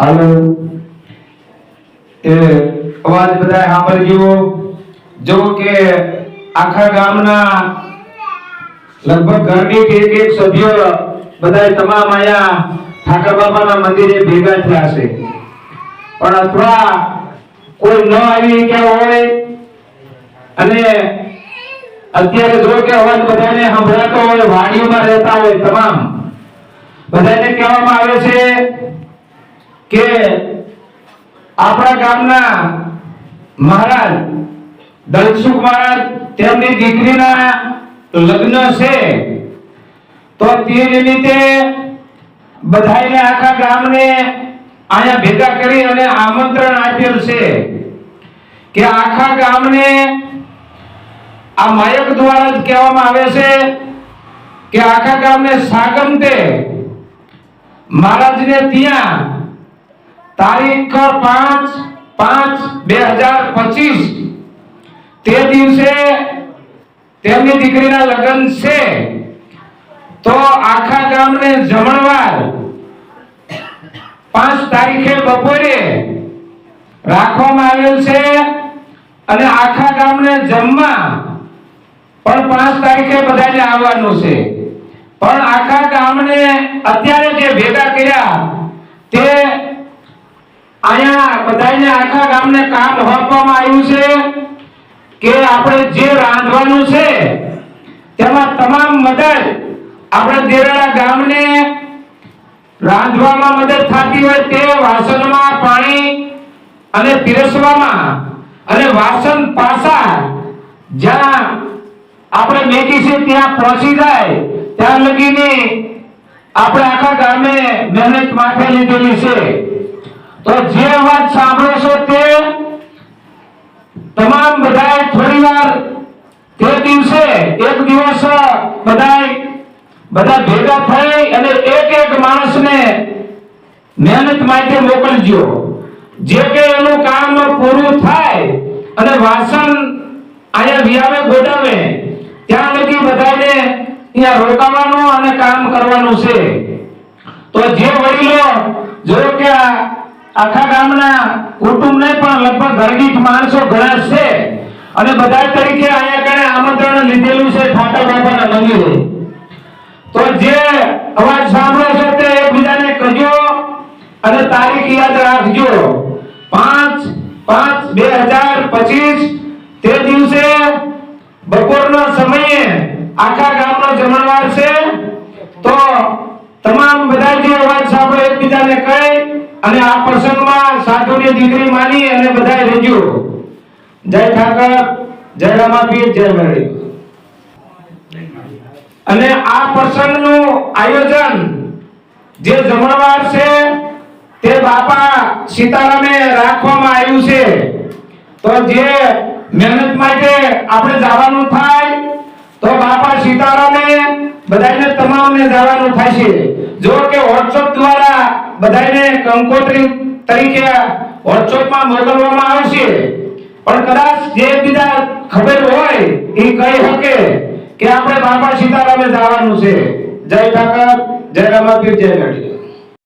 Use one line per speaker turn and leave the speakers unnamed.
હાલો. એ, અવાજ બધા સાંભળજો. જો કે આખા ગામના લગભગ ઘરની એક એક સભ્ય બધાય તમામ આયા ઠાકર બાબાના મંદિરે ભેગા થયા છે. પણ અથવા કોઈ ન આવી ગયા હોય અને અત્યારે જો કે અવાજ બધાને સંભળાતો હોય, વાડીઓમાં રહેતા હોય તમામ. બધાને કહેવામાં આવે છે કે આપણા ગામના મહારાજ દલસુખ મહારાજ તેમની દીકરીના લગ્ન છે, તો તે નિમિત્તે બધાને આખા ગામને અહીંયા ભેગા કરી અને આમંત્રણ આપેલ છે કે આખા ગામને આ માયક દ્વારા જ કહેવામાં આવે છે કે આખા ગામને સાગમતે મહારાજને ત્યાં તારીખ પાંચ પાંચ બે હજાર પચીસ. તે દિવસે તેમની દીકરીના લગ્ન છે. તો આખા ગામને જમણવાર પાંચ તારીખે બપોરે રાખવામાં આવેલ છે અને આખા ગામને જમવા પણ પાંચ તારીખે બધાને આવવાનું છે. પણ આખા ગામને અત્યારે જે ભેગા કર્યા તે અહીંયા બધાને આખા ગામને કામ સોંપવામાં આવ્યું છે કે આપણે જે રાંધવાનું છે, તેમાં તમામ મદદ આપણે દેરાળા ગામને રાંધવામાં મદદ થતી હોય તે વાસણમાં પાણી અને પીરસવામાં અને વાસણ પાસા જ્યાં આપણે મેકી છે ત્યાં પહોંચી જાય, ત્યાં લગીને આપણે આખા ગામે મહેનત માથે લીધેલી છે. તો જે વાત સાંભળો છો તે તમામ બધાએ થોડીવાર તે દિવસે એક દિવસ બધાએ બધા ભેગા થઈ અને એક એક માણસને મહેનત માટે મોકલજો. જે કે એનું કામ પૂરું થાય અને વાસણ અહીંયા વિયાવે ગોડાવે ત્યાં લગી બધાને અહીંયા રોકાવાનું અને કામ કરવાનું છે. તો જે વડીલો, જો કે આ આખા ગામના કુટુંબ ને પણ લગભગ ઘરડીઠ માણસો ઘણા છે. અને બધા તરીકે અહીંયા કણે આમંત્રણ લીધેલું છે ઠાકર બાપાના મંદિરે. તો જે અવાજ સાંભળો છો તે એકબીજાને કહેજો અને તારીખ યાદ રાખજો. પાંચ પાંચ, બે હજાર પચીસ, તે દિવસે બપોરના સમયે આખા ગામનો જમણવાર છે. તો તમામ બધા જે અવાજ સાંભળો એકબીજાને કહે અને આ પ્રસંગમાં સાધુની દીકરી માની અને બધા રહેજો જય ઠાકર, જય રામાપીર, જય મેળી અને આ પ્રસંગનું આયોજન જે જમણવાર છે તે બાપા સીતારામે રાખવામાં આવ્યું છે. તો જે મહેનત માટે આપણે જવાનું થાય, તો બાપા સીતારામે બધાને તમામને જવાનું છે. જો કે વોટ્સઅપ બધાને કંકોત્રી તરીકે વોટ્સઅપમાં મોકલવામાં આવશે પણ કદાચ જે બીજા ખબર હોય એ કહી શકે કે આપણે બાપા સીતારામે જવાનું છે. જય ઠાકર, જય રામાપીર, જય મેળી